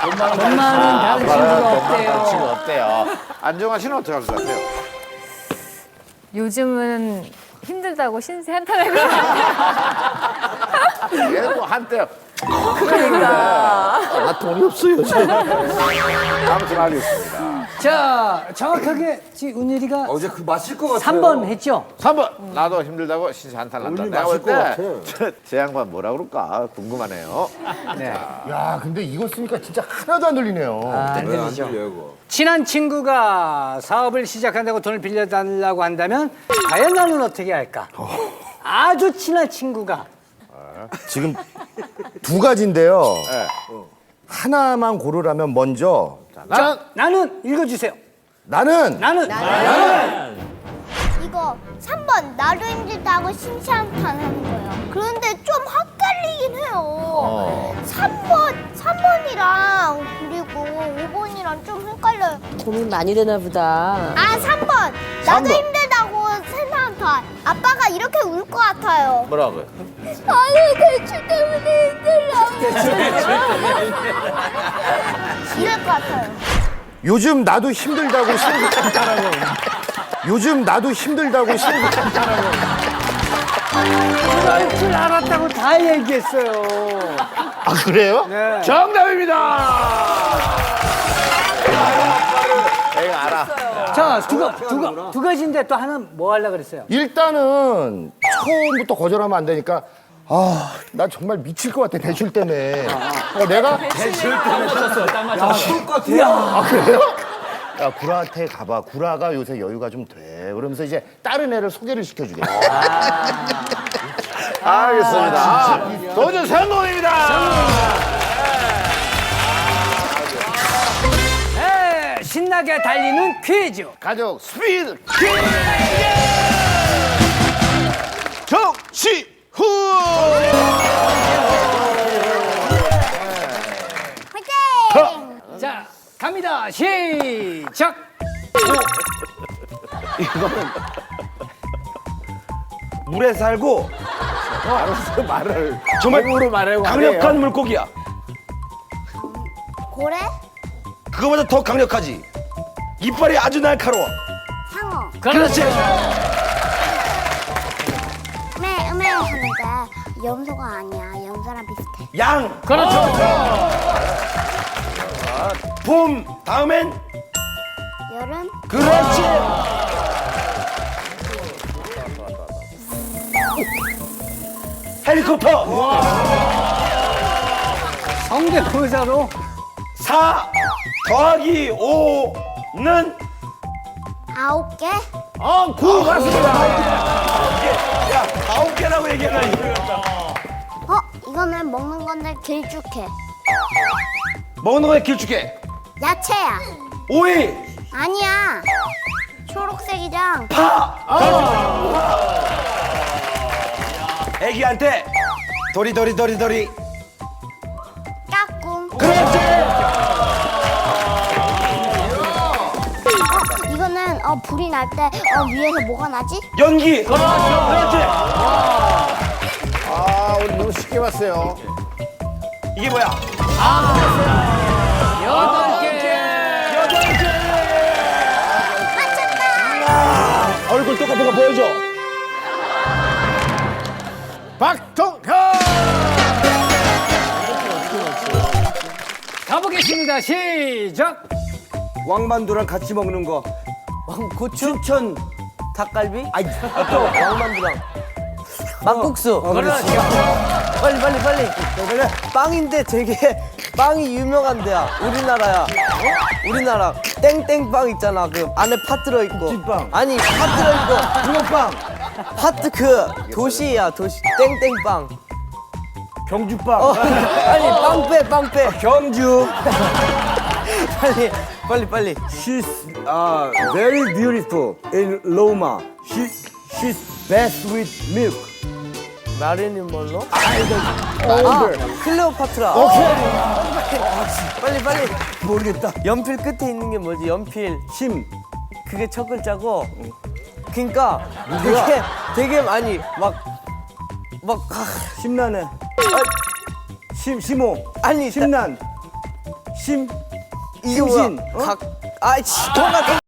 돈 많은 다른 친구가 없대요. 친구 없대요. 안정환 씨는 어떻게 할 것 같아요? 요즘은 힘들다고 신세 한탄하고 얘는 뭐 한때 그러니까 나 돈이 없어요. 지금. 아무튼 알겠습니다. 자, 정확하게 지금 은율이가 어제 그 맞을 것 같아요. 3번 했죠? 3번 나도 힘들다고 신세 한탄 난다. 오늘 내가 맞을 것 같아. 볼때제 양반 뭐라 그럴까 궁금하네요. 네. 야, 근데 이거 쓰니까 진짜 하나도 안 들리네요. 안 왜안 들리죠. 들려요, 그거? 친한 친구가 사업을 시작한다고 돈을 빌려달라고 한다면 과연 나는 어떻게 할까? 아주 친한 친구가 지금 두 가지인데요. 네. 하나만 고르라면 먼저 자, 나는 읽어주세요. 나는 나는 이거 3번 나도 힘들다고 신시한탄 하는 거예요. 그런데 좀 헷갈리긴 해요. 3번 3번이랑 그리고 5번이랑 좀 헷갈려요. 고민 많이 되나 보다. 아 3번 나도 힘들다고 신시한탄. 아빠가 이렇게 울 것 같아요. 뭐라고요? 아니 대출 때문에 힘들어. 이럴 것 같아요. 요즘 나도 힘들다고 신고했다라고. 요즘 나도 힘들다고 신고했다라고. 그럴 줄 알았다고 다 얘기했어요. 아 그래요? 네. 정답입니다. 내가 알아. 자, 두, 가, 두, 가, 두 가지인데 또 하나 뭐 하려고 그랬어요? 일단은 처음부터 거절하면 안 되니까 아, 나 정말 미칠 것 같아 대출 때문에. 어, 내가 아 그래요? 야 구라한테 가봐. 구라가 요새 여유가 좀 돼. 그러면서 이제 다른 애를 소개를 시켜주겠어. 알겠습니다. 아, 도전 성공입니다. 네, 신나게 달리는 퀴즈. 가족 스피드 퀴즈. 정시 후. 화이팅! 자, 갑니다. 시작. 물에 살고 알았어 말을 정말 몸으로 말하고 강력한 물고기야. 고래? 그거보다 더 강력하지. 이빨이 아주 날카로워. 상어. 그렇지. 하는데 염소가 아니야. 염소랑 비슷해. 양. 그렇죠. 봄. 다음엔 여름? 그렇지. 헬리콥터. 성대모사로 4 더하기 5는 아홉 개? 어, 구 맞습니다. 야 아홉 개라고 얘기하다니. 어? 이거는 먹는 건데 길쭉해. 먹는 거에 길쭉해. 야채야. 오이. 아니야. 초록색이랑 애기한테 도리 도리 도리 도리. 어, 불이 날 때 어, 위에서 뭐가 나지? 연기. 그렇지. 아, 우리 너무 쉽게 봤어요. 이게 뭐야? 여덟 개. 얼굴 똑같은 거 보여줘. 박동현. 가보겠습니다. 시작. 왕만두랑 같이 먹는 거. 고추? 춘천 닭갈비? 아이 또 왕만두랑. 막국수. 그렇지. 빨리 빨리 빨리. 빵인데 되게 빵이 유명한 데야. 우리나라야. 우리나라. 땡땡빵 있잖아 그 안에 팥 들어 있고. 국진빵. 아니 팥 들어 있고. 붕어빵, 파트 그 도시야 도시. 땡땡빵. 경주빵, 어 아니 빵빼 빵빼 경주. 빨리 빨리 빨리. She's uh, very beautiful in Roma. She she's best with milk. 마릴린 먼로 아 클레오파트라 빨리 빨리 모르겠다. 연필 끝에 있는 게 뭐지 연필 심. 그게 첫 글자고 그러니까 되게 되게 많이 막 막, 아, 심란해. 심 심호. 아니 심란. 심 이게 뭐야? 심신. 어? 각 아이 지 형아